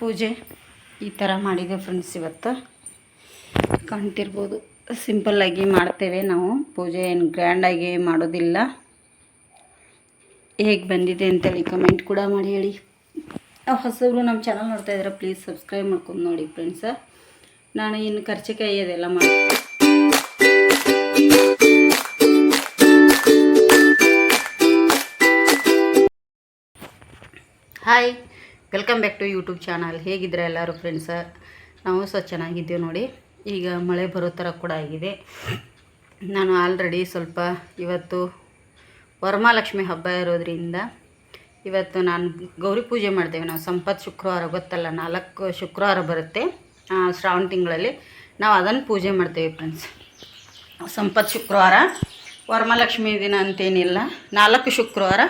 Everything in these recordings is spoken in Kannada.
ಪೂಜೆ ಈ ಥರ ಮಾಡಿದೆ ಫ್ರೆಂಡ್ಸ್ ಇವತ್ತು. ಕಾಣ್ತಿರ್ಬೋದು. ಸಿಂಪಲ್ಲಾಗಿ ಮಾಡ್ತೇವೆ ನಾವು. ಪೂಜೆ ಏನು ಗ್ರ್ಯಾಂಡಾಗಿ ಮಾಡೋದಿಲ್ಲ. ಹೇಗೆ ಬಂದಿದೆ ಅಂತೇಳಿ ಕಮೆಂಟ್ ಕೂಡ ಮಾಡಿ ಹೇಳಿ. ಹೊಸಬ್ರು ನಮ್ಮ ಚಾನಲ್ ನೋಡ್ತಾ ಇದ್ದಾರೆ ಪ್ಲೀಸ್ ಸಬ್ಸ್ಕ್ರೈಬ್ ಮಾಡ್ಕೊಂಡು ನೋಡಿ ಫ್ರೆಂಡ್ಸ ನಾನು ಇನ್ನು ಕರ್ಚಿಕಾಯಿ ಅದೆಲ್ಲ ಮಾಡಿ hi welcome back to YouTube channel ಹೇಗಿದ್ರೆ ಎಲ್ಲರೂ ಫ್ರೆಂಡ್ಸ ನಾವು ಸಹ ಚೆನ್ನಾಗಿದ್ದೀವಿ ನೋಡಿ. ಈಗ ಮಳೆ ಬರೋ ಥರ ಕೂಡ ಆಗಿದೆ. ನಾನು ಆಲ್ರೆಡಿ ಸ್ವಲ್ಪ ಇವತ್ತು ವರಮಹಾಲಕ್ಷ್ಮಿ ಹಬ್ಬ ಇರೋದ್ರಿಂದ ಇವತ್ತು ನಾನು ಗೌರಿ ಪೂಜೆ ಮಾಡ್ತೇವೆ. ನಾವು ಸಂಪತ್ ಶುಕ್ರವಾರ ಗೊತ್ತಲ್ಲ, ನಾಲ್ಕು ಶುಕ್ರವಾರ ಬರುತ್ತೆ. ಶ್ರಾವಣ ತಿಂಗಳಲ್ಲಿ ನಾವು ಅದನ್ನು ಪೂಜೆ ಮಾಡ್ತೇವೆ ಫ್ರೆಂಡ್ಸ್ ಸಂಪತ್ ಶುಕ್ರವಾರ, ವರಮಹಾಲಕ್ಷ್ಮಿ ದಿನ ಅಂತೇನಿಲ್ಲ, ನಾಲ್ಕು ಶುಕ್ರವಾರ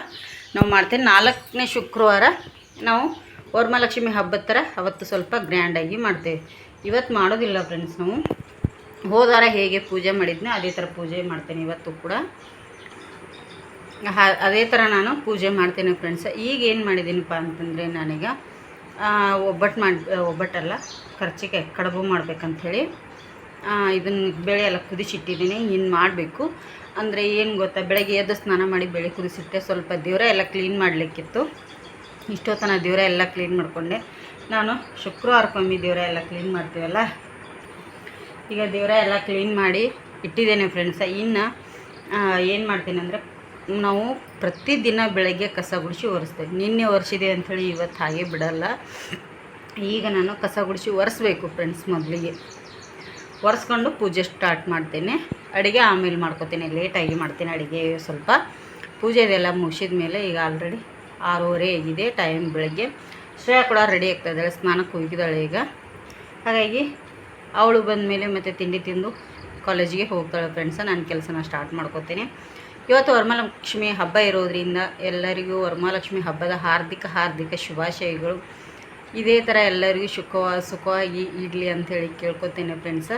ನಾವು ಮಾಡ್ತೇವೆ. ನಾಲ್ಕನೇ ಶುಕ್ರವಾರ ನಾವು ವರಮಹಾಲಕ್ಷ್ಮಿ ಹಬ್ಬದ ಥರ ಅವತ್ತು ಸ್ವಲ್ಪ ಗ್ರ್ಯಾಂಡಾಗಿ ಮಾಡ್ತೇವೆ. ಇವತ್ತು ಮಾಡೋದಿಲ್ಲ ಫ್ರೆಂಡ್ಸ್ ನಾವು. ಹೋದಾರ ಹೇಗೆ ಪೂಜೆ ಮಾಡಿದ್ನೋ ಅದೇ ಥರ ಪೂಜೆ ಮಾಡ್ತೇನೆ ಇವತ್ತು ಕೂಡ. ಅದೇ ಥರ ನಾನು ಪೂಜೆ ಮಾಡ್ತೇನೆ ಫ್ರೆಂಡ್ಸ್ ಈಗ ಏನು ಮಾಡಿದ್ದೀನಪ್ಪ ಅಂತಂದರೆ ನಾನೀಗ ಒಬ್ಬಟ್ಟು ಮಾಡಿ, ಒಬ್ಬಟ್ಟಲ್ಲ ಖರ್ಚಿಗೆ ಕಡುಬು ಮಾಡ್ಬೇಕಂಥೇಳಿ ಇದನ್ನು ಬೆಳೆ ಎಲ್ಲ ಕುದಿಸಿಟ್ಟಿದ್ದೀನಿ ಇನ್ನು ಮಾಡಬೇಕು. ಅಂದರೆ ಏನು ಗೊತ್ತಾ, ಬೆಳಗ್ಗೆ ಎದ್ದು ಸ್ನಾನ ಮಾಡಿ ಬೆಳೆ ಕುದಿಸಿಟ್ಟೆ, ಸ್ವಲ್ಪ ದೇವರ ಎಲ್ಲ ಕ್ಲೀನ್ ಮಾಡಲಿಕ್ಕಿತ್ತು. ಇಷ್ಟೊತ್ತನ ದೇವರ ಎಲ್ಲ ಕ್ಲೀನ್ ಮಾಡಿಕೊಂಡೆ. ನಾನು ಶುಕ್ರವಾರಕ್ಕೊಮ್ಮೆ ದೇವರ ಎಲ್ಲ ಕ್ಲೀನ್ ಮಾಡ್ತೀವಲ್ಲ? ಈಗ ದೇವರ ಎಲ್ಲ ಕ್ಲೀನ್ ಮಾಡಿ ಇಟ್ಟಿದ್ದೇನೆ ಫ್ರೆಂಡ್ಸ ಇನ್ನು ಏನು ಮಾಡ್ತೀನಿ ಅಂದರೆ, ನಾವು ಪ್ರತಿದಿನ ಬೆಳಗ್ಗೆ ಕಸ ಗುಡಿಸಿ ಒರೆಸ್ತೇವೆ. ನಿನ್ನೆ ಒರೆಸಿದೆ ಅಂಥೇಳಿ ಇವತ್ತು ಹಾಗೆ ಬಿಡಲ್ಲ. ಈಗ ನಾನು ಕಸ ಗುಡಿಸಿ ಒರೆಸ್ಬೇಕು ಫ್ರೆಂಡ್ಸ್ ಮೊದಲಿಗೆ. ಒರೆಸ್ಕೊಂಡು ಪೂಜೆ ಸ್ಟಾರ್ಟ್ ಮಾಡ್ತೇನೆ. ಅಡುಗೆ ಆಮೇಲೆ ಮಾಡ್ಕೋತೀನಿ. ಲೇಟಾಗಿ ಮಾಡ್ತೀನಿ ಅಡುಗೆ ಸ್ವಲ್ಪ. ಪೂಜೆದೆಲ್ಲ ಮುಗಿಸಿದ ಮೇಲೆ ಈಗ ಆಲ್ರೆಡಿ ಆರೂವರೆ ಆಗಿದೆ ಟೈಮ್ ಬೆಳಗ್ಗೆ. ಶ್ರೇಯ ಕೂಡ ರೆಡಿ ಆಗ್ತಾ ಇದ್ದಾಳೆ, ಸ್ನಾನಕ್ಕೆ ಹೋಗಿದ್ದಾಳೆ ಈಗ. ಹಾಗಾಗಿ ಅವಳು ಬಂದ ಮೇಲೆ ಮತ್ತೆ ತಿಂಡಿ ತಿಂದು ಕಾಲೇಜಿಗೆ ಹೋಗ್ತಾಳೆ ಫ್ರೆಂಡ್ಸ ನಾನು ಕೆಲಸನ ಸ್ಟಾರ್ಟ್ ಮಾಡ್ಕೋತೀನಿ. ಇವತ್ತು ವರಮಹಾಲಕ್ಷ್ಮಿ ಹಬ್ಬ ಇರೋದರಿಂದ ಎಲ್ಲರಿಗೂ ವರಮಹಾಲಕ್ಷ್ಮಿ ಹಬ್ಬದ ಹಾರ್ದಿಕ ಹಾರ್ದಿಕ ಶುಭಾಶಯಗಳು. ಇದೇ ಥರ ಎಲ್ಲರಿಗೂ ಸುಖವ ಸುಖವಾಗಿ ಇಡಲಿ ಅಂಥೇಳಿ ಕೇಳ್ಕೊತೇನೆ ಫ್ರೆಂಡ್ಸ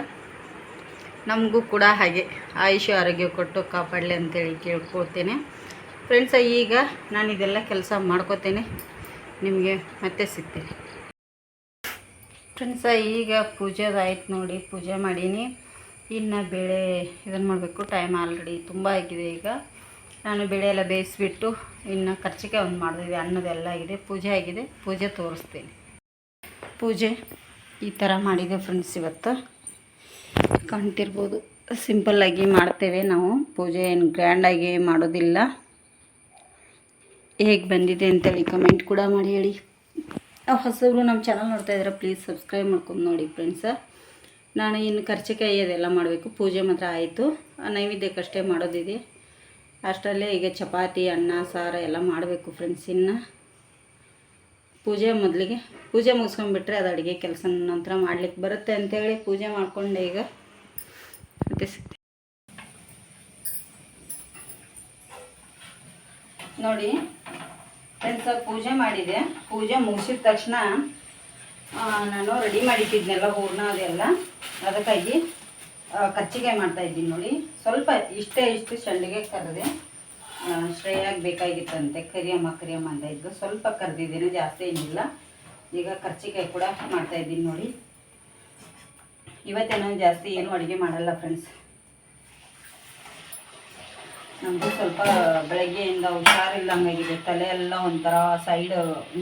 ನಮಗೂ ಕೂಡ ಹಾಗೆ. ಆಯುಷ್ಯ, ಆರೋಗ್ಯ ಕೊಟ್ಟು ಕಾಪಾಡಲಿ ಅಂತೇಳಿ ಕೇಳ್ಕೊತೇನೆ. ಫ್ರೆಂಡ್ಸ ಈಗ ನಾನು ಇದೆಲ್ಲ ಕೆಲಸ ಮಾಡ್ಕೋತೇನೆ. ನಿಮಗೆ ಮತ್ತೆ ಸಿಗ್ತೇನೆ. ಫ್ರೆಂಡ್ಸ ಈಗ ಪೂಜೆದಾಯ್ತು ನೋಡಿ, ಪೂಜೆ ಮಾಡೀನಿ. ಇನ್ನು ಬೇಳೆ ಇದನ್ನು ಮಾಡಬೇಕು ಟೈಮ್ ಆಲ್ರೆಡಿ ತುಂಬ ಆಗಿದೆ ಈಗ. ನಾನು ಬೇಳೆ ಎಲ್ಲ ಬೇಯಿಸಿಬಿಟ್ಟು ಇನ್ನು ಖರ್ಚಿಗೆ ಒಂದು ಮಾಡಿದೆ ಅನ್ನದೆಲ್ಲ ಆಗಿದೆ ಪೂಜೆ ಆಗಿದೆ, ಪೂಜೆ ತೋರಿಸ್ತೀನಿ. ಪೂಜೆ ಈ ಥರ ಮಾಡಿದೆ ಫ್ರೆಂಡ್ಸ್ ಇವತ್ತು. ಕಾಣ್ತಿರ್ಬೋದು ಸಿಂಪಲ್ಲಾಗಿ ಮಾಡ್ತೇವೆ ನಾವು, ಪೂಜೆ ಏನು ಗ್ರ್ಯಾಂಡಾಗಿ ಮಾಡೋದಿಲ್ಲ. ಹೇಗೆ ಬಂದಿದೆ ಅಂತೇಳಿ ಕಮೆಂಟ್ ಕೂಡ ಮಾಡಿ ಹೇಳಿ. ಹೊಸಬ್ರು ನಮ್ಮ ಚಾನಲ್ ನೋಡ್ತಾ ಇದ್ರೆ ಪ್ಲೀಸ್ ಸಬ್ಸ್ಕ್ರೈಬ್ ಮಾಡ್ಕೊಂಡು ನೋಡಿ ಫ್ರೆಂಡ್ಸ ನಾನು ಇನ್ನು ಖರ್ಚಿಕಾಯಿ ಅದೆಲ್ಲ ಮಾಡಬೇಕು. ಪೂಜೆ ಮಾತ್ರ ಆಯಿತು. ನೈವೇದ್ಯಕ್ಕಷ್ಟೇ ಮಾಡೋದಿದೆ. ಅಷ್ಟರಲ್ಲೇ ಈಗ ಚಪಾತಿ, ಅನ್ನ, ಸಾರ ಎಲ್ಲ ಮಾಡಬೇಕು ಫ್ರೆಂಡ್ಸ್ ಇನ್ನು. ಪೂಜೆ ಮೊದಲಿಗೆ, ಪೂಜೆ ಮುಗಿಸ್ಕೊಂಡ್ಬಿಟ್ರೆ ಅದು ಅಡುಗೆ ಕೆಲಸ ನಂತರ ಮಾಡ್ಲಿಕ್ಕೆ ಬರುತ್ತೆ ಅಂತೇಳಿ ಪೂಜೆ ಮಾಡಿಕೊಂಡೆ ಈಗ. ಮತ್ತೆ ನೋಡಿ. ಫ್ರೆಂಡ್ಸ ಪೂಜೆ ಮಾಡಿದೆ. ಪೂಜೆ ಮುಗಿಸಿದ ತಕ್ಷಣ ನಾನು ರೆಡಿ ಮಾಡಿಟ್ಟಿದ್ನೆಲ್ಲ ಹೂರ್ಣ ಅದೆಲ್ಲ. ಅದಕ್ಕಾಗಿ ಕಚ್ಚಿಗೆ ಮಾಡ್ತಾ ಇದ್ದೀನಿ ನೋಡಿ. ಸ್ವಲ್ಪ ಇಷ್ಟೇ ಇಷ್ಟು ಸಂಡಿಗೆ ಕರೆದೆ ಶ್ರೇಯಾಗಿ ಬೇಕಾಗಿತ್ತಂತೆ. ಕರಿಯಮ್ಮ ಕರಿಯಮ್ಮ ಅಂತ ಇದ್ದು ಸ್ವಲ್ಪ ಕರೆದಿದ್ದೀನಿ, ಜಾಸ್ತಿ ಏನಿಲ್ಲ. ಈಗ ಕರ್ಚಿಕಾಯಿ ಕೂಡ ಮಾಡ್ತಾ ಇದ್ದೀನಿ ನೋಡಿ. ಇವತ್ತೇನೋ ಜಾಸ್ತಿ ಏನು ಅಡುಗೆ ಮಾಡಲ್ಲ ಫ್ರೆಂಡ್ಸ್ ನಮಗೂ ಸ್ವಲ್ಪ ಬೆಳಗ್ಗೆಯಿಂದ ಹುಷಾರಿಲ್ಲಂಗಾಗಿದೆ ತಲೆ ಎಲ್ಲ ಒಂಥರ ಸೈಡ್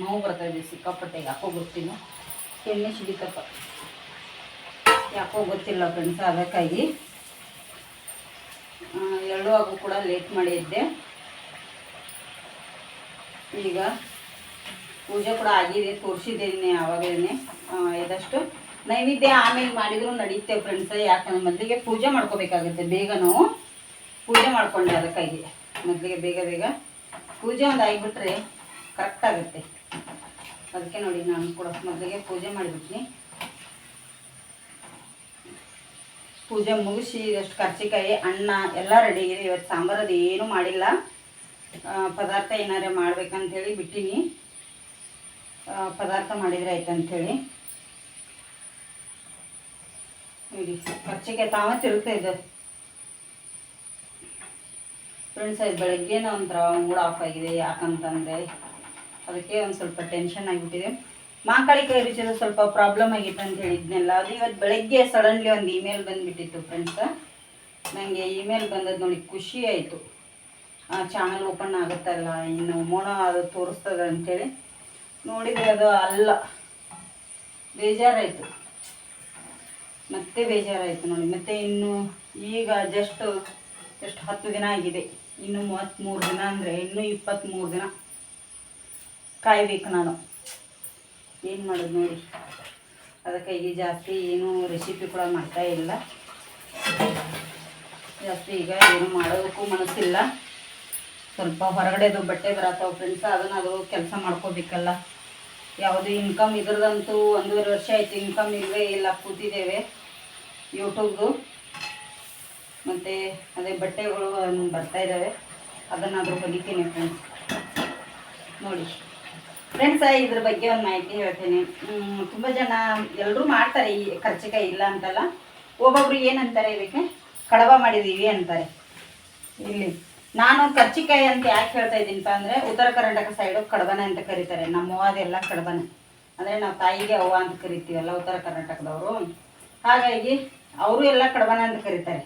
ನೋವು ಬರ್ತಾ ಇದೆ ಸಿಕ್ಕಾಪಟ್ಟೆ ಯಾಕೋ ಗೊತ್ತಿಲ್ಲ. ಎಣ್ಣೆ ಸಿಡಿತಪ್ಪ. ಯಾಕೋ ಗೊತ್ತಿಲ್ಲ ಫ್ರೆಂಡ್ಸ್ ಅದಕ್ಕಾಗಿ. ಆಗು ಕೂಡ ಲೇಟ್ ಮಾಡಿದ್ದೆ. ಈಗ ಪೂಜೆ ಕೂಡ ಆಗಿದೆ, ತೋರಿಸಿದ್ದೇನೆ ಆವಾಗಲೇ ಇದಷ್ಟು ನೈವೇದ್ಯ ಆಮೇಲೆ ಮಾಡಿದ್ರು ನಡೀತೇವೆ ಫ್ರೆಂಡ್ಸ್ ಯಾಕಂದ್ರೆ ಮೊದಲಿಗೆ ಪೂಜೆ ಮಾಡ್ಕೋಬೇಕಾಗುತ್ತೆ ಬೇಗ ನಾವು ಪೂಜೆ ಮಾಡ್ಕೊಂಡೆ ಅದಕ್ಕಾಗಿ. ಮೊದಲಿಗೆ ಬೇಗ ಬೇಗ. ಪೂಜೆ ಒಂದು ಆಗಿಬಿಟ್ರೆ ಕರೆಕ್ಟ್ ಆಗುತ್ತೆ. ಅದಕ್ಕೆ ನೋಡಿ ನಾನು ಕೂಡ ಮೊದಲಿಗೆ ಪೂಜೆ ಮಾಡಿಬಿಟ್ನಿ. ಪೂಜೆ ಮುಗಿಸಿ ಇದಷ್ಟು ಕರ್ಚಿಕಾಯಿ, ಅನ್ನ ಎಲ್ಲ ರೆಡಿ ಇದೆ ಇವತ್ತು ಸಾಂಬಾರದು ಏನೂ ಮಾಡಿಲ್ಲ. ಪದಾರ್ಥ ಏನಾರೇ ಮಾಡ್ಬೇಕಂತೇಳಿ ಬಿಟ್ಟಿನಿ. ಪದಾರ್ಥ ಮಾಡಿದ್ರೆ ಆಯ್ತು ಅಂಥೇಳಿ ನೋಡಿ, ಕರ್ಚಿಕಾಯಿ ತಾವ ತಿರುಗ್ತಾ ಇದೆ ಫ್ರೆಂಡ್ಸ್ ಇದು ಬೆಳಗ್ಗೆನೇ ಒಂಥರ ಮೂಡ್ ಆಫ್ ಆಗಿದೆ, ಯಾಕಂತಂದರೆ ಅದಕ್ಕೆ ಒಂದು ಸ್ವಲ್ಪ ಟೆನ್ಷನ್ ಆಗಿಬಿಟ್ಟಿದೆ. ಮಾಕಾಳಿಕಾಯಿ ರುಚಿದು ಸ್ವಲ್ಪ ಪ್ರಾಬ್ಲಮ್ ಆಗಿತ್ತು ಅಂತ ಹೇಳಿದ್ನಲ್ಲ, ಅದು ಇವತ್ತು ಬೆಳಗ್ಗೆ ಸಡನ್ಲಿ ಒಂದು ಇಮೇಲ್ ಬಂದುಬಿಟ್ಟಿತ್ತು ಫ್ರೆಂಡ್ಸ್ ನನಗೆ ಇಮೇಲ್ ಬಂದದ್ದು ನೋಡಿ ಖುಷಿ ಆಯಿತು. ಚಾನಲ್ ಓಪನ್ ಆಗುತ್ತಲ್ಲ ಇನ್ನು ಮೋಣ ಅದು ತೋರಿಸ್ತದೆ ಅಂಥೇಳಿ ನೋಡಿದರೆ ಅದು ಅಲ್ಲ. ಬೇಜಾರಾಯಿತು. ಮತ್ತೆ ಬೇಜಾರಾಯಿತು ನೋಡಿ, ಮತ್ತೆ ಇನ್ನು ಈಗ ಜಸ್ಟ್ ಎಷ್ಟು ಹತ್ತು ದಿನ ಆಗಿದೆ. ಇನ್ನು ಮೂವತ್ತ್ಮೂರು ದಿನ ಅಂದರೆ ಇನ್ನೂ ಇಪ್ಪತ್ತ್ಮೂರು ದಿನ ಕಾಯಬೇಕು ನಾನು. ಏನು ಮಾಡೋದು ನೋಡಿ. ಅದಕ್ಕೆ ಈಗ ಜಾಸ್ತಿ ಏನು ರೆಸಿಪಿ ಕೂಡ ಮಾಡ್ತಾ ಇಲ್ಲ. ಜಾಸ್ತಿ ಈಗ ಏನು ಮಾಡೋದಕ್ಕೂ ಮನಸ್ಸಿಲ್ಲ. ಸ್ವಲ್ಪ ಹೊರಗಡೆದು ಬಟ್ಟೆ ಬರತ್ತವ ಫ್ರೆಂಡ್ಸ್ ಅದನ್ನು ಅದು ಕೆಲಸ ಮಾಡ್ಕೋಬೇಕಲ್ಲ. ಯಾವುದು ಇನ್ಕಮ್ ಇದ್ರದಂತೂ ಒಂದೂವರೆ ವರ್ಷ ಆಯಿತು ಇನ್ಕಮ್ ಇಲ್ಲವೇ ಇಲ್ಲ, ಕೂತಿದ್ದೇವೆ. ಯೂಟ್ಯೂಬ್ದು ಮತ್ತು ಅದೇ ಬಟ್ಟೆಗಳು ಬರ್ತಾ ಇದ್ದಾವೆ. ಅದನ್ನಾದರೂ ಹೊಲಿತೀನಿ ಫ್ರೆಂಡ್ಸ್ ನೋಡಿ. ಫ್ರೆಂಡ್ಸ್ ಇದ್ರ ಬಗ್ಗೆ ಒಂದು ಮಾಹಿತಿ ಹೇಳ್ತೀನಿ. ತುಂಬ ಜನ ಎಲ್ಲರೂ ಮಾಡ್ತಾರೆ ಈ ಕರ್ಚಿಕಾಯಿ ಇಲ್ಲ ಅಂತಲ್ಲ. ಒಬ್ಬೊಬ್ರು ಏನಂತಾರೆ ಇದಕ್ಕೆ? ಕಡವ ಮಾಡಿದ್ದೀವಿ ಅಂತಾರೆ. ಇಲ್ಲಿ. ನಾನು ಕರ್ಚಿಕಾಯಿ ಅಂತ ಯಾಕೆ ಹೇಳ್ತಾ ಇದ್ದೀನಪ್ಪ ಅಂದರೆ, ಉತ್ತರ ಕರ್ನಾಟಕ ಸೈಡು ಕಡಬನ ಅಂತ ಕರೀತಾರೆ. ನಮ್ಮ ಅದೆಲ್ಲ ಕಡಬನ. ಅಂದರೆ ನಾವು ತಾಯಿಗೆ ಅವ್ವ ಅಂತ ಕರಿತೀವಲ್ಲ ಉತ್ತರ ಕರ್ನಾಟಕದವರು. ಹಾಗಾಗಿ, ಅವರು ಎಲ್ಲ ಕಡಬನ ಅಂತ ಕರೀತಾರೆ.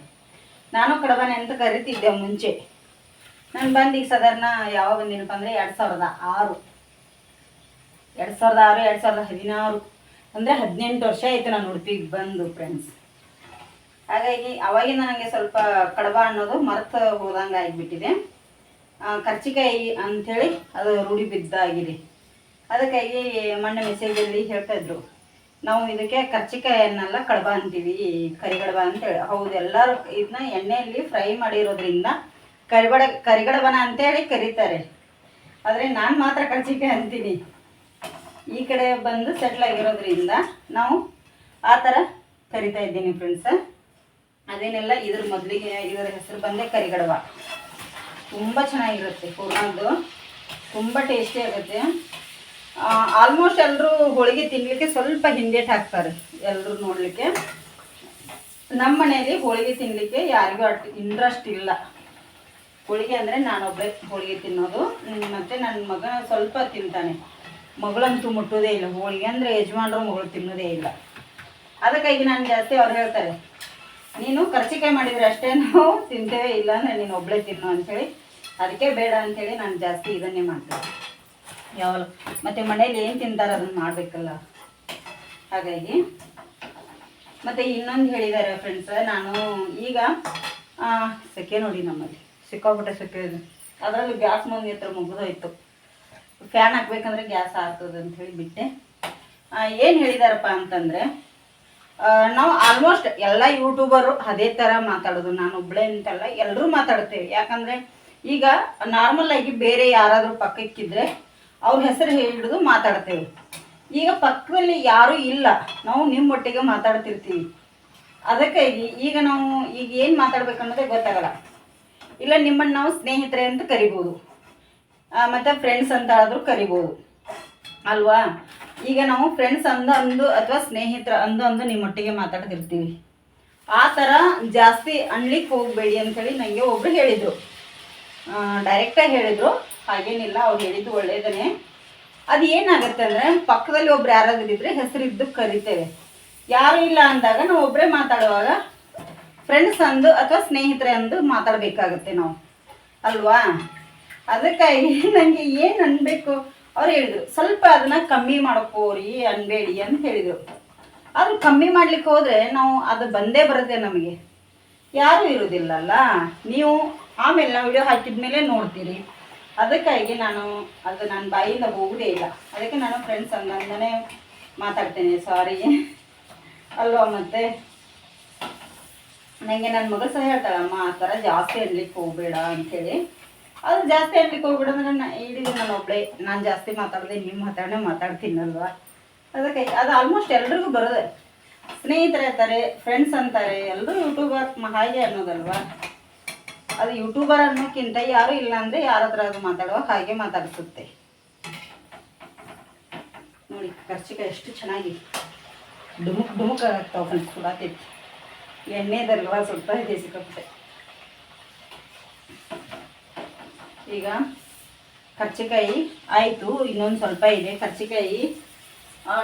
ನಾನು ಕಡಬನೆ ಅಂತ ಕರಿತಿದ್ದೆ ಮುಂಚೆ. ನಾನು ಬಂದು ಈಗ ಸಾಧಾರಣ ಯಾವಾಗ ಬಂದಿನಪ್ಪ ಅಂದರೆ ಎರಡು ಸಾವಿರದ ಆರು. ಎರಡು ಸಾವಿರದ ಆರು, ಎರಡು ಸಾವಿರದ ಹದಿನಾರು. ಅಂದರೆ ಹದಿನೆಂಟು ವರ್ಷ ಆಯಿತು ನಾನು ಉಡುಪಿಗೆ ಬಂದು ಫ್ರೆಂಡ್ಸ್ ಹಾಗಾಗಿ ಅವಾಗಿನ ನನಗೆ ಸ್ವಲ್ಪ ಕಡಬ ಅನ್ನೋದು ಮರೆತು ಹೋದಂಗೆ ಆಗಿಬಿಟ್ಟಿದೆ. ಕರ್ಚಿಕಾಯಿ ಅಂಥೇಳಿ ಅದು ರೂಢಿ ಬಿದ್ದಾಗಿದೆ. ಅದಕ್ಕಾಗಿ ಮೊನ್ನೆ ಮೆಸೇಜಲ್ಲಿ ಹೇಳ್ತಾ ಇದ್ರು. ನಾವು ಇದಕ್ಕೆ ಕರ್ಚಿಕಾಯನ್ನೆಲ್ಲ ಕಡಬ ಅಂತೀವಿ ಕರಿಗಡಬ ಅಂತೇಳಿ. ಹೌದು, ಎಲ್ಲರೂ ಇದನ್ನ ಎಣ್ಣೆಯಲ್ಲಿ ಫ್ರೈ ಮಾಡಿರೋದ್ರಿಂದ ಕರಿಬಡ, ಕರಿಗಡಬನ ಅಂತೇಳಿ ಕರೀತಾರೆ. ಆದರೆ ನಾನು ಮಾತ್ರ ಕರ್ಚಿಕಾಯಿ ಅಂತೀನಿ. ಈ ಕಡೆ ಬಂದು ಸೆಟ್ಲ್ ಆಗಿರೋದ್ರಿಂದ ನಾವು ಆ ಥರ ಕರಿತಾ ಇದ್ದೀನಿ ಫ್ರೆಂಡ್ಸ ಅದೇನೆಲ್ಲ ಇದ್ರ ಮೊದಲಿಗೆ, ಇದರ ಹೆಸರು ಬಂದೆ ಕರಿಗಡವ ತುಂಬ ಚೆನ್ನಾಗಿರುತ್ತೆ ಪೂರ್ಣದ್ದು. ತುಂಬ ಟೇಸ್ಟಿ ಆಗುತ್ತೆ. ಆಲ್ಮೋಸ್ಟ್ ಎಲ್ಲರೂ ಹೋಳಿಗೆ ತಿನ್ನಲಿಕ್ಕೆ ಸ್ವಲ್ಪ ಹಿಂದೇಟ್ ಹಾಕ್ತಾರೆ ಎಲ್ಲರೂ ನೋಡಲಿಕ್ಕೆ. ನಮ್ಮ ಮನೆಯಲ್ಲಿ ಹೋಳಿಗೆ ತಿನ್ನಲಿಕ್ಕೆ ಯಾರಿಗೂ ಅಟ್ ಇಂಟ್ರೆಸ್ಟ್ ಇಲ್ಲ. ಹೋಳಿಗೆ ಅಂದರೆ ನಾನೊಬ್ಬೆ ಹೋಳಿಗೆ ತಿನ್ನೋದು. ಮತ್ತು ನನ್ನ ಮಗ ಸ್ವಲ್ಪ ತಿಂತಾನೆ. ಮಗಳಂತೂ ಮುಟ್ಟೋದೇ ಇಲ್ಲ. ಹೋಳಿಗೆ ಅಂದರೆ ಯಜಮಾನ್ರು ಮಗಳು ತಿನ್ನೋದೇ ಇಲ್ಲ. ಅದಕ್ಕಾಗಿ ನಾನು ಜಾಸ್ತಿ ಅವ್ರು ಹೇಳ್ತಾರೆ, ನೀನು ಕರ್ಚಿಕಾಯಿ ಮಾಡಿದರೆ ಅಷ್ಟೇ ನಾವು ತಿಂತೇವೆ ಇಲ್ಲ ಅಂದರೆ ನೀನು ಒಬ್ಬಳೇ ತಿನ್ನು ಅಂಥೇಳಿ ಅದಕ್ಕೆ ಬೇಡ ಅಂಥೇಳಿ ನಾನು ಜಾಸ್ತಿ ಇದನ್ನೇ ಮಾಡ್ತೇನೆ. ಯಾವ ಮತ್ತು ಮನೇಲಿ ಏನು ತಿಂತಾರೆ ಅದನ್ನು ಮಾಡಬೇಕಲ್ಲ? ಹಾಗಾಗಿ. ಮತ್ತು ಇನ್ನೊಂದು ಹೇಳಿದ್ದಾರೆ ಫ್ರೆಂಡ್ಸ್ ನಾನು ಈಗ ಸೆಕೆ ನೋಡಿ ನಮ್ಮಲ್ಲಿ. ಸಿಕ್ಕಾಪಟ್ಟೆ ಸೆಕೆ ಅದರಲ್ಲಿ ಗ್ಯಾಸ್ ಮುಂದೆ ಹತ್ರ ಮುಗಿದೋಯ್ತು. ಫ್ಯಾನ್ ಹಾಕ್ಬೇಕಂದ್ರೆ ಗ್ಯಾಸ್ ಆಗ್ತದೆ ಅಂತ ಹೇಳಿ ಬಿಟ್ಟೆ. ಏನು ಹೇಳಿದಾರಪ್ಪ ಅಂತಂದರೆ ನಾವು ಆಲ್ಮೋಸ್ಟ್ ಎಲ್ಲ ಯೂಟ್ಯೂಬರು ಅದೇ ಥರ ಮಾತಾಡೋದು. ನಾನು ಒಬ್ಬಳೇ ಅಂತಲ್ಲ ಎಲ್ಲರೂ ಮಾತಾಡ್ತೇವೆ. ಯಾಕಂದರೆ ಈಗ ನಾರ್ಮಲ್ ಆಗಿ ಬೇರೆ ಯಾರಾದರೂ ಪಕ್ಕಕ್ಕಿದ್ರೆ ಅವ್ರ ಹೆಸರು ಹಿಡಿದು ಮಾತಾಡ್ತೇವೆ. ಈಗ ಪಕ್ಕದಲ್ಲಿ ಯಾರೂ ಇಲ್ಲ. ನಾವು ನಿಮ್ಮೊಟ್ಟಿಗೆ ಮಾತಾಡ್ತಿರ್ತೀವಿ. ಅದಕ್ಕಾಗಿ ಈಗ ನಾವು ಈಗ ಏನು ಮಾತಾಡ್ಬೇಕು ಅನ್ನೋದೇ ಗೊತ್ತಾಗಲ್ಲ. ಇಲ್ಲ, ನಿಮ್ಮನ್ನು ನಾವು ಸ್ನೇಹಿತರೆ ಅಂತ ಕರಿಬೋದು. ಮತ್ತು ಫ್ರೆಂಡ್ಸ್ ಅಂತ ಆದರೂ ಕರಿಬೋದು. ಅಲ್ವಾ? ಈಗ ನಾವು ಫ್ರೆಂಡ್ಸ್ ಅಂದ ಅಂದು ಅಥವಾ ಸ್ನೇಹಿತರ ಅಂದು ಅಂದು ನಿಮ್ಮೊಟ್ಟಿಗೆ ಮಾತಾಡ್ತಿರ್ತೀವಿ. ಆ ಥರ ಜಾಸ್ತಿ ಅನ್ಲಿಕ್ಕೆ ಹೋಗಬೇಡಿ ಅಂತೇಳಿ ನನಗೆ ಒಬ್ರು ಹೇಳಿದರು. ಡೈರೆಕ್ಟಾಗಿ ಹೇಳಿದರು. ಹಾಗೇನಿಲ್ಲ, ಅವ್ರು ಹೇಳಿದ್ದು ಒಳ್ಳೇದನೆ ಅದು ಏನಾಗುತ್ತೆ ಅಂದರೆ, ಪಕ್ಕದಲ್ಲಿ ಒಬ್ರು ಯಾರಾದ್ರೂ ಇದ್ದರೆ ಹೆಸರಿದ್ದು ಕರಿತೇವೆ. ಯಾರು ಇಲ್ಲ ಅಂದಾಗ ನಾವು ಒಬ್ಬರೇ ಮಾತಾಡುವಾಗ ಫ್ರೆಂಡ್ಸ್ ಅಂದು ಅಥವಾ ಸ್ನೇಹಿತರೆ ಅಂದು ಮಾತಾಡಬೇಕಾಗುತ್ತೆ ನಾವು. ಅಲ್ವಾ? ಅದಕ್ಕಾಗಿ ನನಗೆ ಏನು ಅನ್ಬೇಕು? ಅವ್ರು ಹೇಳಿದ್ರು, ಸ್ವಲ್ಪ ಅದನ್ನ ಕಮ್ಮಿ ಮಾಡ್ಕೋರಿ ಅನ್ಬೇಡಿ ಅಂತ ಹೇಳಿದರು. ಅದು ಕಮ್ಮಿ ಮಾಡ್ಲಿಕ್ಕೆ ಹೋದರೆ ನಾವು ಅದು ಬಂದೇ ಬರುತ್ತೆ ನಮಗೆ. ಯಾರೂ ಇರೋದಿಲ್ಲಲ್ಲ. ನೀವು ಆಮೇಲೆ ನಾವು ವಿಡಿಯೋ ಹಾಕಿದ ಮೇಲೆ ನೋಡ್ತೀರಿ. ಅದಕ್ಕಾಗಿ ನಾನು ಅದು ನನ್ನ ಬಾಯಿಂದ ಹೋಗುದೇ ಇಲ್ಲ. ಅದಕ್ಕೆ ನಾನು ಫ್ರೆಂಡ್ಸ್ ಅಂದಂದನೇ ಮಾತಾಡ್ತೇನೆ ಸಾರಿ ಅಲ್ವಾ ಮತ್ತೆ? ನನಗೆ ನನ್ನ ಮಗ ಸಹ ಹೇಳ್ತಾಳಮ್ಮ ಆ ಥರ ಜಾಸ್ತಿ ಅನ್ಲಿಕ್ಕೆ ಹೋಗಬೇಡ ಅಂಥೇಳಿ ಅದು ಜಾಸ್ತಿ ಅನ್ಲಿಕ್ಕೆ ಹೋಗ್ಬೇಡ ಅಂದ್ರೆ ನಾನು ಇಡೀ ನಾನು ಒಬ್ಬಳೇ ನಾನು ಜಾಸ್ತಿ ಮಾತಾಡದೆ ನಿಮ್ಮ ಮಾತಾಡೇ ಮಾತಾಡ್ತೀನಲ್ವಾ? ಅದಕ್ಕೆ ಅದು ಆಲ್ಮೋಸ್ಟ್ ಎಲ್ರಿಗೂ ಬರೋದೆ ಸ್ನೇಹಿತರೆ ಇರ್ತಾರೆ ಫ್ರೆಂಡ್ಸ್ ಅಂತಾರೆ ಎಲ್ಲರೂ ಯೂಟ್ಯೂಬರ್ ಹಾಗೆ ಅನ್ನೋದಲ್ವಾ? ಅದು ಯೂಟ್ಯೂಬರ್ ಅನ್ನೋಕ್ಕಿಂತ ಯಾರು ಇಲ್ಲ ಅಂದರೆ ಯಾರ ಹತ್ರ ಅದು ಮಾತಾಡುವ ಹಾಗೆ ಮಾತಾಡಿಸುತ್ತೆ. ನೋಡಿ ಖರ್ಚಿಗೆ ಎಷ್ಟು ಚೆನ್ನಾಗಿ ಡುಮುಕ್ ಡುಮುಕ್ ಆಗ್ತಾವೆ ಫ್ರೆಂಡ್ಸ್ ಸುಡಾತೈತಿ ಎಣ್ಣೆದಲ್ವಾ ಸ್ವಲ್ಪ ಇದೆ ಈಗ ಕರ್ಚಿಕಾಯಿ ಆಯಿತು, ಇನ್ನೊಂದು ಸ್ವಲ್ಪ ಇದೆ. ಕರ್ಚಿಕಾಯಿ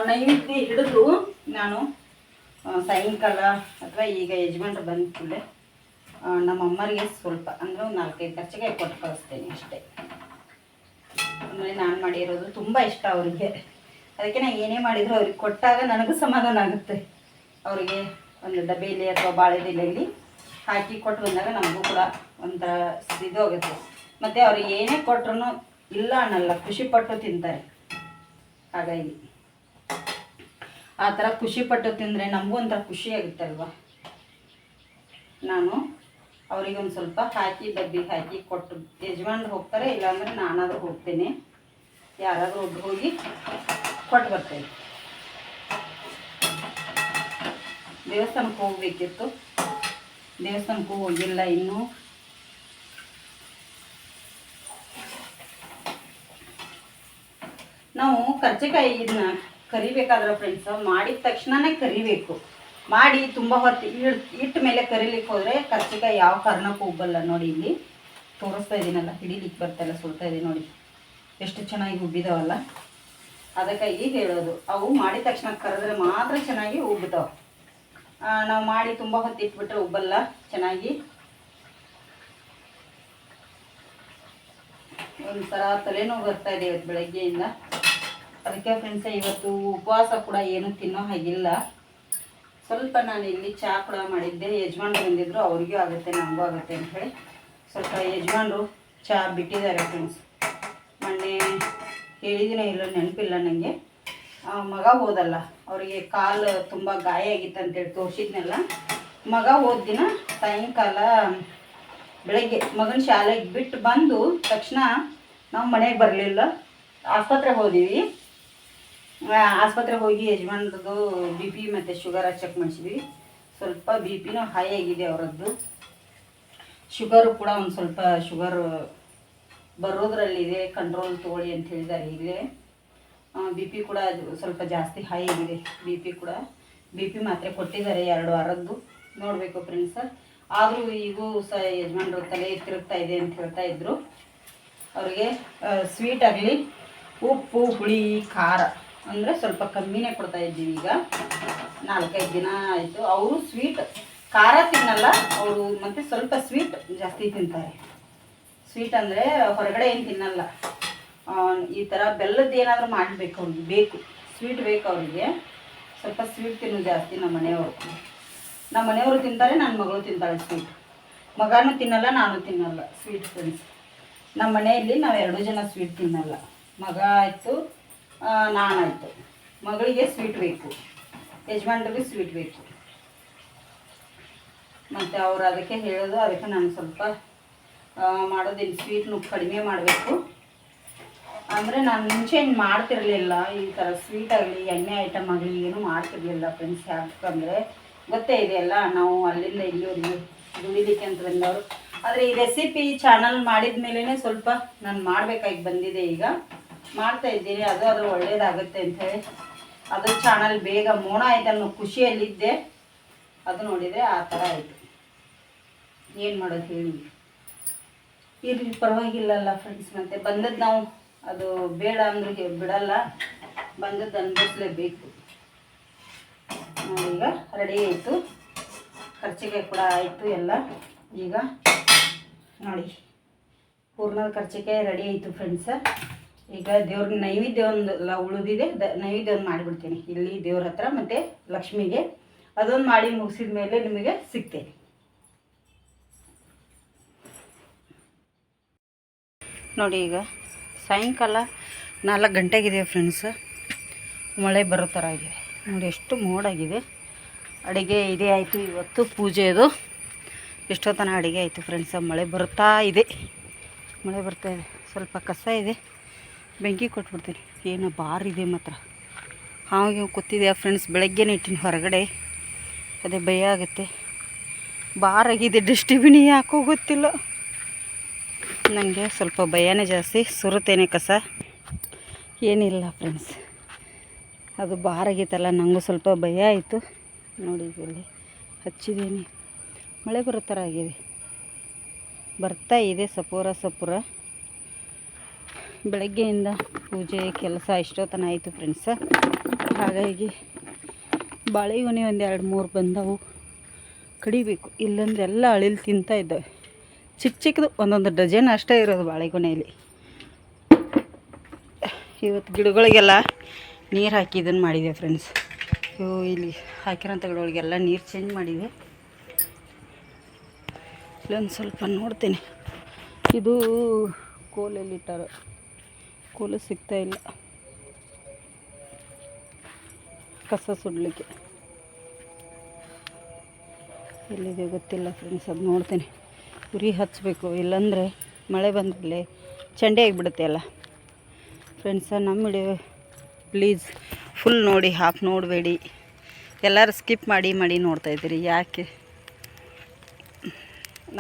ನೈವೇದ್ಯ ಹಿಡಿದು ನಾನು ಸಾಯಂಕಾಲ ಅಥವಾ ಈಗ ಯಜಮಾನ್ರು ಬಂದ ನಮ್ಮ ಅಮ್ಮರಿಗೆ ಸ್ವಲ್ಪ, ಅಂದ್ರೆ ಒಂದು ನಾಲ್ಕೈದು ಖರ್ಚಿಗೆ ಕೊಟ್ಟು ಕಳಿಸ್ತೇನೆ ಅಷ್ಟೇ. ಅಂದರೆ ನಾನು ಮಾಡಿರೋದು ತುಂಬ ಇಷ್ಟ ಅವರಿಗೆ. ಅದಕ್ಕೆ ನಾನು ಏನೇ ಮಾಡಿದರೂ ಅವ್ರಿಗೆ ಕೊಟ್ಟಾಗ ನನಗೂ ಸಮಾಧಾನ ಆಗುತ್ತೆ. ಅವರಿಗೆ ಒಂದು ಡಬ್ಬೆಯಲ್ಲಿ ಅಥವಾ ಬಾಳೆದೆಲೆಯಲ್ಲಿ ಹಾಕಿ ಕೊಟ್ಟು ಬಂದಾಗ ನಮಗೂ ಕೂಡ ಒಂಥರ ಇದು ಆಗುತ್ತೆ. ಮತ್ತು ಅವ್ರಿಗೆ ಏನೇ ಕೊಟ್ರು ಇಲ್ಲ ಅನ್ನಲ್ಲ ಖುಷಿಪಟ್ಟು ತಿಂತಾರೆ. ಹಾಗಾಗಿ ಆ ಥರ ಖುಷಿಪಟ್ಟು ತಿಂದರೆ ನಮಗೂ ಒಂಥರ ಖುಷಿ ಆಗುತ್ತೆ ಅಲ್ವಾ ನಾನು ಅವರಿಗೆ ಒಂದು ಸ್ವಲ್ಪ ಹಾಕಿ ಡಬ್ಬಿಗೆ ಹಾಕಿ ಕೊಟ್ಟು ಯಜಮಾನ್ರು ಹೋಗ್ತಾರೆ, ಇಲ್ಲಾಂದ್ರೆ ನಾನಾದರೂ ಹೋಗ್ತೇನೆ. ಯಾರಾದರೂ ಒಬ್ಬರು ಹೋಗಿ ಕೊಟ್ಟು ಬರ್ತೇನೆ. ದೇವಸ್ಥಾನಕ್ಕೆ ಹೋಗ್ಬೇಕಿತ್ತು. ದೇವಸ್ಥಾನಕ್ಕೂ ಹೋಗಿಲ್ಲ ಇನ್ನೂ. ನಾವು ಕರ್ಜೆಕಾಯಿ ಇದನ್ನ ಕರಿಬೇಕಾದ್ರೆ ಫ್ರೆಂಡ್ಸ್ ಮಾಡಿದ ತಕ್ಷಣನೇ ಕರಿಬೇಕು. ಮಾಡಿ ತುಂಬ ಹೊತ್ತು ಇಟ್ಟ ಮೇಲೆ ಕರಿಲಿಕ್ಕೆ ಹೋದರೆ ಕರ್ಚಿಕಾಯಿ ಯಾವ ಕಾರಣಕ್ಕೂ ಉಬ್ಬಲ್ಲ ನೋಡಿ ಇಲ್ಲಿ. ತೋರಿಸ್ತಾ ಇದ್ದೀನಲ್ಲ ಹಿಡಿಲಿಕ್ಕೆ ಬರ್ತಾಯಿಲ್ಲ ಸುಳ್ತಾ ಇದೆ ನೋಡಿ. ಎಷ್ಟು ಚೆನ್ನಾಗಿ ಉಬ್ಬಿದಾವಲ್ಲ. ಅದಕ್ಕಾಗಿ ಹೇಳೋದು, ಅವು ಮಾಡಿದ ತಕ್ಷಣ ಕರೆದ್ರೆ ಮಾತ್ರ ಚೆನ್ನಾಗಿ ಉಬ್ಬಿದಾವ. ನಾವು ಮಾಡಿ ತುಂಬ ಹೊತ್ತು ಇಟ್ಬಿಟ್ರೆ ಉಬ್ಬಲ್ಲ, ಚೆನ್ನಾಗಿ. ಒಂಥರ ತಲೆನೋವು ಬರ್ತಾ ಇದೆ ಇವತ್ತು ಬೆಳಗ್ಗೆಯಿಂದ. ಅದಕ್ಕೆ ಫ್ರೆಂಡ್ಸ್ ಇವತ್ತು ಉಪವಾಸ ಕೂಡ ಏನು ತಿನ್ನೋ ಹಾಗಿಲ್ಲ. ಸ್ವಲ್ಪ ನಾನು ಇಲ್ಲಿ ಚಹಾ ಕೂಡ ಮಾಡಿದ್ದೆ. ಯಜಮಾನ್ರು ಬಂದಿದ್ರು, ಅವ್ರಿಗೂ ಆಗುತ್ತೆ, ನಮಗೂ ಆಗುತ್ತೆ ಅಂತ ಹೇಳಿ. ಸ್ವಲ್ಪ ಯಜಮಾನ್ರು ಚಹಾ ಬಿಟ್ಟಿದ್ದಾರೆ ಫ್ರೆಂಡ್ಸ್ ಮೊನ್ನೆ ಹೇಳಿದಿನ ಇಲ್ಲ ನೆನಪಿಲ್ಲ ನನಗೆ ಮಗ ಹೋದಲ್ಲ. ಅವರಿಗೆ ಕಾಲು ತುಂಬ ಗಾಯ ಆಗಿತ್ತು ಅಂತೇಳಿ ತೋರಿಸಿದ್ನಲ್ಲ. ಮಗ ಹೋದ ದಿನ ಸಾಯಂಕಾಲ ಬೆಳಗ್ಗೆ ಮಗನ ಶಾಲೆಗೆ ಬಿಟ್ಟು ಬಂದು ತಕ್ಷಣ ನಾವು ಮನೆಗೆ ಬರಲಿಲ್ಲ. ಆಸ್ಪತ್ರೆಗೆ ಹೋದೀವಿ. ಆಸ್ಪತ್ರೆಗೆ ಹೋಗಿ ಯಜಮಾನ್ರದ್ದು ಬಿ ಪಿ ಮತ್ತು ಶುಗರ ಚೆಕ್ ಮಾಡಿಸಿದ್ವಿ. ಸ್ವಲ್ಪ ಬಿ ಪಿನೂ ಹೈ ಆಗಿದೆ ಅವರದ್ದು. ಶುಗರು ಕೂಡ ಒಂದು ಸ್ವಲ್ಪ ಶುಗರ್ ಬರೋದ್ರಲ್ಲಿದೆ ಕಂಟ್ರೋಲ್ ತೊಗೊಳ್ಳಿ ಅಂತ ಹೇಳಿದ್ದಾರೆ ಇಲ್ಲೇ ಬಿ ಪಿ ಕೂಡ ಸ್ವಲ್ಪ ಜಾಸ್ತಿ ಹೈ ಆಗಿದೆ ಬಿ ಪಿ ಕೂಡ. ಬಿ ಪಿ ಮಾತ್ರೆ ಕೊಟ್ಟಿದ್ದಾರೆ ಎರಡು ವಾರದ್ದು. ನೋಡಬೇಕು ಫ್ರೆಂಡ್ಸ್ ಆದರೂ ಈಗೂ ಸಹ ಯಜಮಾನ್ರು ತಲೆ ತಿರುಗ್ತಾ ಇದೆ ಅಂತ ಹೇಳ್ತಾ ಇದ್ರು. ಅವರಿಗೆ ಸ್ವೀಟ್ ಆಗಲಿ ಉಪ್ಪು, ಹುಳಿ, ಖಾರ. ಅಂದರೆ ಸ್ವಲ್ಪ ಕಮ್ಮಿನೇ ಕೊಡ್ತಾ ಇದ್ದೀವಿ ಈಗ. ನಾಲ್ಕೈದು ದಿನ ಆಯಿತು. ಅವರು ಸ್ವೀಟ್ ಖಾರ ತಿನ್ನಲ್ಲ, ಅವರು ಮತ್ತು ಸ್ವಲ್ಪ ಸ್ವೀಟ್ ಜಾಸ್ತಿ ತಿಂತಾರೆ. ಸ್ವೀಟ್ ಅಂದರೆ ಹೊರಗಡೆ ಏನು ತಿನ್ನಲ್ಲ. ಈ ಥರ ಬೆಲ್ಲದ ಏನಾದರೂ ಮಾಡಬೇಕು ಅವ್ರಿಗೆ, ಬೇಕು. ಸ್ವೀಟ್ ಬೇಕು ಅವರಿಗೆ. ಸ್ವಲ್ಪ ಸ್ವೀಟ್ ತಿನ್ನೋದು ಜಾಸ್ತಿ ನಮ್ಮ ಮನೆಯವರು. ನಮ್ಮ ಮನೆಯವರು ತಿಂತಾರೆ ನನ್ನ ಮಗಳು ತಿಂತಾಳೆ ಸ್ವೀಟ್ ಮಗನೂ ತಿನ್ನಲ್ಲ, ನಾನು ತಿನ್ನಲ್ಲ ಸ್ವೀಟ್ ಫ್ರೆಂಡ್ಸ್ ನಮ್ಮ ಮನೆಯಲ್ಲಿ ನಾವು ಎರಡು ಜನ ಸ್ವೀಟ್ ತಿನ್ನಲ್ಲ. ಮಗ ಆಯಿತು ನಾನಾಯಿತು. ಮಗಳಿಗೆ ಸ್ವೀಟ್ ಬೇಕು. ಯಜಮಾನ್ರಿಗೆ ಸ್ವೀಟ್ ಬೇಕು. ಮತ್ತು ಅವ್ರು ಅದಕ್ಕೆ ಹೇಳೋದು, ಅದಕ್ಕೆ ನಾನು ಸ್ವಲ್ಪ ಮಾಡೋದಿಲ್ಲ ಸ್ವೀಟ್ನು ಕಡಿಮೆ ಮಾಡಬೇಕು. ಅಂದರೆ ನಾನು ಮುಂಚೆ ಏನು ಮಾಡ್ತಿರಲಿಲ್ಲ, ಈ ಥರ ಸ್ವೀಟ್ ಆಗಲಿ, ಎಣ್ಣೆ ಐಟಮ್ ಆಗಲಿ, ಏನೂ ಮಾಡ್ತಿರಲಿಲ್ಲ ಫ್ರೆಂಡ್ಸ್ ಯಾಕಂದರೆ ಗೊತ್ತೇ ಇದೆಯಲ್ಲ ನಾವು ಅಲ್ಲಿಂದ ಇಲ್ಲಿವರೆಗೂ ದುಡಿಲಿಕ್ಕೆ ಅಂತ ಬಂದವರು. ಆದರೆ ಈ ರೆಸಿಪಿ ಚಾನಲ್ ಮಾಡಿದ ಮೇಲೇ ಸ್ವಲ್ಪ ನಾನು ಮಾಡಬೇಕಾಗಿ ಬಂದಿದೆ ಈಗ. ಮಾಡ್ತಾ ಇದ್ದೀನಿ ಅದು ಅದು ಒಳ್ಳೇದಾಗುತ್ತೆ ಅಂತ ಹೇಳಿ. ಅದು ಚಾನಲ್ ಬೇಗ ಮೋಣ ಆಯ್ತು ಅನ್ನೋ ಖುಷಿಯಲ್ಲಿದ್ದೆ. ಅದು ನೋಡಿದರೆ ಆ ಥರ ಆಯಿತು. ಏನು ಮಾಡೋದು ಹೇಳಿ. ಇರಲಿ, ಪರವಾಗಿಲ್ಲಲ್ಲ ಫ್ರೆಂಡ್ಸ್ ಮತ್ತೆ ಬಂದದ್ದು ನಾವು, ಅದು ಬೇಡ ಅಂದ್ರೆ ಬಿಡಲ್ಲ. ಬಂದದ್ದು ಅನುಭವಿಸ್ಲೇಬೇಕು. ನೋಡಿ ಈಗ ರೆಡಿ ಆಯಿತು. ಖರ್ಚಿಗೆ ಕೂಡ ಆಯಿತು ಎಲ್ಲ. ಈಗ ನೋಡಿ. ಪೂರ್ಣದ ಖರ್ಚಿಗೆ ರೆಡಿ ಆಯಿತು ಫ್ರೆಂಡ್ಸ ಈಗ ದೇವ್ರ ನೈವೇದ್ಯ ಒಂದು ಲ ಉಳಿದಿದೆ, ದ ನೈವೇದ್ಯ ಒಂದು ಮಾಡಿಬಿಡ್ತೀನಿ. ಇಲ್ಲಿ ದೇವ್ರ ಹತ್ರ ಮತ್ತು ಲಕ್ಷ್ಮಿಗೆ. ಅದೊಂದು ಮಾಡಿ ಮುಗಿಸಿದ ಮೇಲೆ ನಿಮಗೆ ಸಿಗ್ತೇನೆ. ನೋಡಿ ಈಗ ಸಾಯಂಕಾಲ ನಾಲ್ಕು ಗಂಟೆಗಿದೆ ಫ್ರೆಂಡ್ಸ್ ಮಳೆ ಬರೋ ಥರ ಇದೆ. ನೋಡಿ ಎಷ್ಟು ಮೋಡಾಗಿದೆ. ಅಡುಗೆ ಇದೇ ಆಯಿತು ಇವತ್ತು ಪೂಜೆದು ತನಕ ಅಡುಗೆ ಆಯಿತು ಫ್ರೆಂಡ್ಸ್ ಮಳೆ ಬರ್ತಾ ಇದೆ. ಮಳೆ ಬರ್ತಾ ಇದೆ. ಸ್ವಲ್ಪ ಕಸ ಇದೆ. ಬೆಂಕಿ ಕೊಟ್ಬಿಡ್ತೀನಿ. ಏನೋ ಬಾರಿದೆ ಮಾತ್ರ. ಹಾಗೆ ಕೂತಿದೆ ಫ್ರೆಂಡ್ಸ್ ಬೆಳಗ್ಗೆನೇ ಇಟ್ಟಿನಿ ಹೊರಗಡೆ. ಅದೇ ಭಯ ಆಗುತ್ತೆ. ಬಾರಾಗಿದೆ ಡಸ್ಟ್ಬಿನ್ ಯಾಕೋ ಗೊತ್ತಿಲ್ಲ. ನನಗೆ ಸ್ವಲ್ಪ ಭಯನೇ ಜಾಸ್ತಿ. ಸುರುತ್ತೇನೆ ಕಸ. ಏನಿಲ್ಲ ಫ್ರೆಂಡ್ಸ್ ಅದು ಬಾರಾಗಿತ್ತಲ್ಲ ನನಗೂ ಸ್ವಲ್ಪ ಭಯ ಆಯಿತು. ನೋಡಿ ಇಲ್ಲಿ ಹಚ್ಚಿದ್ದೀನಿ. ಮಳೆ ಬರೋ ಥರ ಆಗಿದೆ. ಬರ್ತಾ ಇದೆ ಸಪೂರ ಸಪೂರ. ಬೆಳಗ್ಗೆಯಿಂದ ಪೂಜೆ ಕೆಲಸ ಇಷ್ಟೊತ್ತನ ಆಯಿತು ಫ್ರೆಂಡ್ಸ ಹಾಗಾಗಿ ಬಾಳೆಗೊನೆ ಒಂದು ಎರಡು ಮೂರು ಬಂದವು. ಕಡಿಬೇಕು. ಇಲ್ಲಂದ್ರೆ ಎಲ್ಲ ಅಳಿಲ್ ತಿಂತಾ ಇದ್ದಾವೆ. ಚಿಕ್ಕ ಚಿಕ್ಕದು ಒಂದೊಂದು ಡಜನ್ ಅಷ್ಟೇ ಇರೋದು ಬಾಳೆಗೊನೆಯಲ್ಲಿ ಇವತ್ತು ಗಿಡಗಳಿಗೆಲ್ಲ ನೀರು ಹಾಕಿ ಇದನ್ನು ಮಾಡಿದೆ ಫ್ರೆಂಡ್ಸ್ ಇವು ಇಲ್ಲಿ ಹಾಕಿರೋಂಥ ಗಿಡಗಳಿಗೆಲ್ಲ ನೀರು ಚೇಂಜ್ ಮಾಡಿದೆ. ಇಲ್ಲೊಂದು ಸ್ವಲ್ಪ ನೋಡ್ತೀನಿ. ಇದು ಕೋಲಲ್ಲಿ ಇಟ್ಟಾರ ಕೋಲು ಸಿಗ್ತಾ ಇಲ್ಲ. ಕಸ ಸುಡಲಿಕ್ಕೆ. ಎಲ್ಲಿದೆ ಗೊತ್ತಿಲ್ಲ ಫ್ರೆಂಡ್ಸ್ ಅದು ನೋಡ್ತೀನಿ. ಉರಿ ಹಚ್ಚಬೇಕು ಇಲ್ಲಾಂದರೆ ಮಳೆ ಬಂದಲ್ಲಿ ಚಂಡೆ ಆಗಿಬಿಡುತ್ತೆ ಅಲ್ಲ. ಫ್ರೆಂಡ್ಸ ನಮ್ಮ ವಿಡಿಯೋ ಪ್ಲೀಸ್ ಫುಲ್ ನೋಡಿ ಹಾಕಿ ನೋಡಬೇಡಿ. ಎಲ್ಲರೂ ಸ್ಕಿಪ್ ಮಾಡಿ ಮಾಡಿ ನೋಡ್ತಾ ಇದ್ದೀರಿ, ಯಾಕೆ?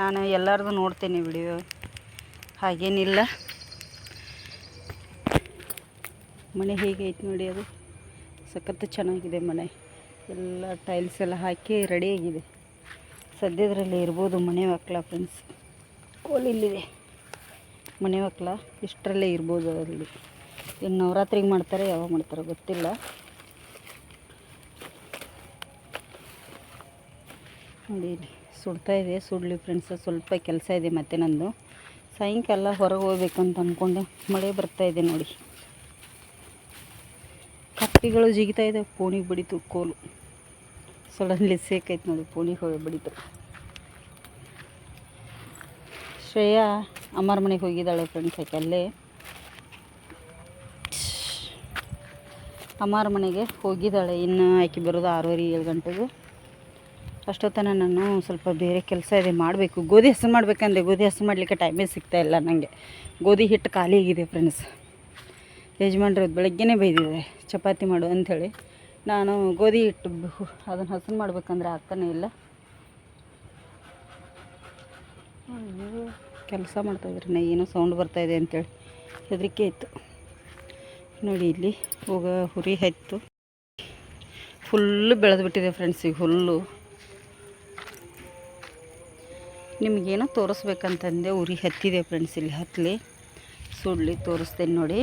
ನಾನು ಎಲ್ಲರದು ನೋಡ್ತೇನೆ ವಿಡಿಯೋ ಹಾಗೇನಿಲ್ಲ. ಮನೆ ಹೇಗೆ ಐತೆ ನೋಡಿ ಅದು. ಸಖತ್ತು ಚೆನ್ನಾಗಿದೆ ಮನೆ. ಎಲ್ಲ ಟೈಲ್ಸ್ ಎಲ್ಲ ಹಾಕಿ ರೆಡಿಯಾಗಿದೆ ಸದ್ಯದರಲ್ಲಿ ಇರ್ಬೋದು ಮನೆ ಮಕ್ಕಳ ಫ್ರೆಂಡ್ಸ್ ಕೋಲ್ ಇಲ್ಲಿದೆ. ಮನೆ ಮಕ್ಕಳ ಇಷ್ಟರಲ್ಲೇ ಇರ್ಬೋದು ಅದರಲ್ಲಿ ಇನ್ನು ನವರಾತ್ರಿಗೆ ಮಾಡ್ತಾರೆ, ಯಾವಾಗ ಮಾಡ್ತಾರೆ ಗೊತ್ತಿಲ್ಲ. ನೋಡಿ ಇಲ್ಲಿ ಸುಡ್ತಾ ಇದೆ, ಸುಡಲಿ ಫ್ರೆಂಡ್ಸ್ ಸ್ವಲ್ಪ ಕೆಲಸ ಇದೆ ಮತ್ತೆ ನಂದು. ಸಾಯಂಕಾಲ ಹೊರಗೆ ಹೋಗ್ಬೇಕಂತ ಅಂದ್ಕೊಂಡೆ ಮಳೆ ಬರ್ತಾ ಇದೆ ನೋಡಿ. ಕಪ್ಪಿಗಳು ಜಿಗಿತಾ ಇದೆ, ಪೋಣಿಗೆ ಬಡಿತು, ಕೋಲು. ಸಡನ್ಲಿ ಸೇಕೈತೆ ನೋಡಿ, ಪೋಣಿಗೆ ಹೋಗಿ ಬಡಿತು. ಶ್ರೇಯಾ ಅಮ್ಮರ ಮನೆಗೆ ಹೋಗಿದ್ದಾಳೆ ಫ್ರೆಂಡ್ಸ್ ಯಾಕೆ ಅಲ್ಲೇ. ಅಮ್ಮಾರ ಮನೆಗೆ ಹೋಗಿದ್ದಾಳೆ, ಇನ್ನು ಆಕೆ ಬರೋದು ಆರೂವರೆ, ಏಳು ಗಂಟೆಗೆ. ಅಷ್ಟೊತ್ತನ ನಾನು ಸ್ವಲ್ಪ ಬೇರೆ ಕೆಲಸ ಇದೆ ಮಾಡಬೇಕು. ಗೋಧಿ ಹಸು ಮಾಡಬೇಕಂದ್ರೆ ಗೋಧಿ ಹಸು ಮಾಡಲಿಕ್ಕೆ ಟೈಮೇ ಸಿಗ್ತಾಯಿಲ್ಲ ನನಗೆ ಗೋಧಿ ಹಿಟ್ಟು ಖಾಲಿ ಆಗಿದೆ ಫ್ರೆಂಡ್ಸ್ ಯಜಮಾನ್ರು ಬೆಳಗ್ಗೆನೇ ಬೈದಿದ್ದಾರೆ ಚಪಾತಿ ಮಾಡು ಅಂಥೇಳಿ. ನಾನು ಗೋಧಿ ಹಿಟ್ಟು ಅದನ್ನು ಹಸನ್ ಮಾಡ್ಬೇಕಂದ್ರೆ ಆಗ್ತಾನೆ ಇಲ್ಲ. ಕೆಲಸ ಮಾಡ್ತಾಯಿದ್ರಿ ನಾ ಏನೋ ಸೌಂಡ್ ಬರ್ತಾಯಿದೆ ಅಂತೇಳಿ ಹೆದರಿಕೆ ಇತ್ತು. ನೋಡಿ ಇಲ್ಲಿ ಹೋಗ ಹುರಿ ಹತ್ತು ಫುಲ್ಲು ಬೆಳೆದು ಬಿಟ್ಟಿದೆ ಫ್ರೆಂಡ್ಸ್ ಈಗ ಹುಲ್ಲು. ನಿಮಗೇನೋ ತೋರಿಸ್ಬೇಕಂತಂದೆ ಉರಿ ಹತ್ತಿದೆ ಫ್ರೆಂಡ್ಸ್ ಇಲ್ಲಿ ಹತ್ತಲಿ ಸುಡ್ಲಿ ತೋರಿಸ್ತೇನೆ ನೋಡಿ.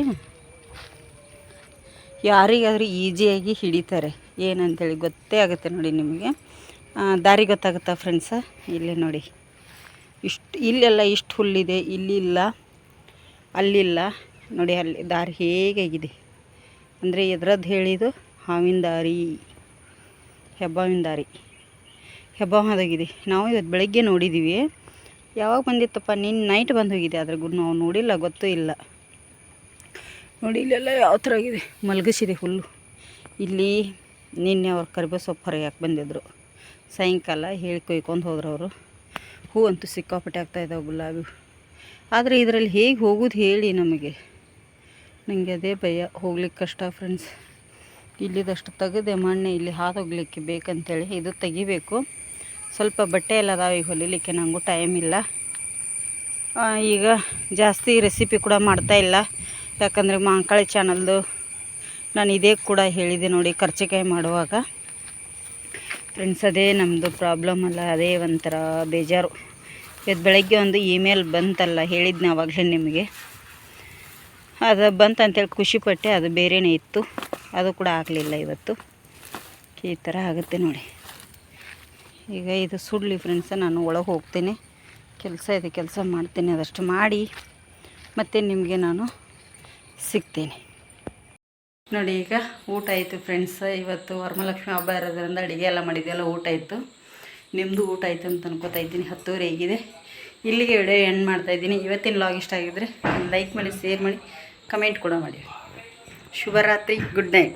ಯಾರಿಗಾದ್ರೂ ಈಸಿಯಾಗಿ ಹಿಡಿತಾರೆ. ಏನಂತೇಳಿ ಗೊತ್ತೇ ಆಗುತ್ತೆ ನೋಡಿ ನಿಮಗೆ. ದಾರಿ ಗೊತ್ತಾಗುತ್ತಾ ಫ್ರೆಂಡ್ಸ ಇಲ್ಲಿ ನೋಡಿ. ಇಷ್ಟು, ಇಲ್ಲೆಲ್ಲ ಇಷ್ಟು ಹುಲ್ಲಿದೆ, ಇಲ್ಲಿಲ್ಲ, ಅಲ್ಲಿಲ್ಲ. ನೋಡಿ ಅಲ್ಲಿ ದಾರಿ ಹೇಗಾಗಿದೆ? ಅಂದರೆ ಎದ್ರದ್ದು ಹೇಳಿದು ಹಾವಿನ ದಾರಿ, ಹೆಬ್ಬಾವಿನ ದಾರಿ. ಹೆಬ್ಬಾವದಾಗಿದೆ ನಾವು ಇವತ್ತು ಬೆಳಗ್ಗೆ ನೋಡಿದ್ದೀವಿ ಯಾವಾಗ ಬಂದಿತ್ತಪ್ಪ? ನಿನ್ನ ನೈಟ್ ಬಂದು ಹೋಗಿದೆ. ಅದ್ರ ನಾವು ನೋಡಿಲ್ಲ, ಗೊತ್ತೂ ಇಲ್ಲ. ನೋಡಿ, ಇಲ್ಲೆಲ್ಲ ಯಾವ ಥರ ಆಗಿದೆ? ಮಲಗಿಸಿದೆ ಹುಲ್ಲು ಇಲ್ಲಿ ನಿನ್ನೆ ಅವ್ರು ಕರಿಬೇವು ಸೊಪ್ಪು ಹೊರಗೆ ಬಂದಿದ್ದರು ಸಾಯಂಕಾಲ ಹೇಳಿ ಕೊಯ್ಕೊಂಡು ಹೋದ್ರು ಅವರು. ಹೂ ಅಂತೂ ಸಿಕ್ಕಾಪಟ್ಟೆ ಆಗ್ತಾಯಿದ್ದಾವೆ ಗುಲಾಬಿ ಆದರೆ ಇದರಲ್ಲಿ ಹೇಗೆ ಹೋಗೋದು ಹೇಳಿ ನಮಗೆ. ನನಗೆ ಅದೇ ಭಯ ಹೋಗ್ಲಿಕ್ಕೆ ಕಷ್ಟ ಫ್ರೆಂಡ್ಸ್ ಇಲ್ಲಿದಷ್ಟು ತೆಗೆದೆ ಮಣ್ಣೆ, ಇಲ್ಲಿ ಹಾದೋಗ್ಲಿಕ್ಕೆ ಬೇಕಂತೇಳಿ ಇದು ತೆಗಿಬೇಕು. ಸ್ವಲ್ಪ ಬಟ್ಟೆ ಎಲ್ಲ ಅದಾವೆ ಈಗ ಹೊಲಿಲಿಕ್ಕೆ ನನಗೂ ಟೈಮ್ ಇಲ್ಲ. ಈಗ ಜಾಸ್ತಿ ರೆಸಿಪಿ ಕೂಡ ಮಾಡ್ತಾ ಇಲ್ಲ. ಯಾಕಂದರೆ ಮಾಂಕಾಳಿ ಚಾನಲ್ದು ನಾನು ಇದೇ ಕೂಡ ಹೇಳಿದೆ ನೋಡಿ ಖರ್ಚಿಕಾಯಿ ಮಾಡುವಾಗ. ಫ್ರೆಂಡ್ಸ್ ಅದೇ ನಮ್ಮದು ಪ್ರಾಬ್ಲಮ್ ಅಲ್ಲ, ಅದೇ ಒಂಥರ ಬೇಜಾರು. ಇವತ್ತು ಬೆಳಗ್ಗೆ ಒಂದು ಇಮೇಲ್ ಬಂತಲ್ಲ, ಹೇಳಿದ್ನ ಆವಾಗಲೇ ನಿಮಗೆ. ಅದು ಬಂತು ಅಂತೇಳಿ ಖುಷಿಪಟ್ಟೆ ಅದು ಬೇರೆಯೇ ಇತ್ತು. ಅದು ಕೂಡ ಆಗಲಿಲ್ಲ ಇವತ್ತು. ಈ ಥರ ಆಗುತ್ತೆ ನೋಡಿ. ಈಗ ಇದು ಸುಡಲಿ ಫ್ರೆಂಡ್ಸ ನಾನು ಒಳಗೆ ಹೋಗ್ತೀನಿ. ಕೆಲಸ ಇದೆ, ಕೆಲಸ ಮಾಡ್ತೀನಿ, ಅದಷ್ಟು ಮಾಡಿ. ಮತ್ತೆ ನಿಮಗೆ ನಾನು ಸಿಗ್ತೇನೆ. ನೋಡಿ ಈಗ ಊಟ ಆಯಿತು ಫ್ರೆಂಡ್ಸ್ ಇವತ್ತು ವರಮಲಕ್ಷ್ಮಿ ಹಬ್ಬ ಇರೋದ್ರಿಂದ ಅಡುಗೆ ಎಲ್ಲ ಮಾಡಿದ್ದೆಲ್ಲ ಊಟ ಆಯಿತು. ನಿಮ್ಮದು ಊಟ ಆಯಿತು ಅಂತ ಅನ್ಕೋತಾ ಇದ್ದೀನಿ. ಹತ್ತುವರೆ ಹೇಗಿದೆ ಇಲ್ಲಿಗೆ ವಿಡಿಯೋ ಎಂಡ್ ಮಾಡ್ತಾಯಿದ್ದೀನಿ ಇವತ್ತಿನ ಲಾಗ್ ಇಷ್ಟ ಆಗಿದ್ದರೆ ಲೈಕ್ ಮಾಡಿ ಶೇರ್ ಮಾಡಿ ಕಮೆಂಟ್ ಕೂಡ ಮಾಡಿ. ಶುಭರಾತ್ರಿ. Good night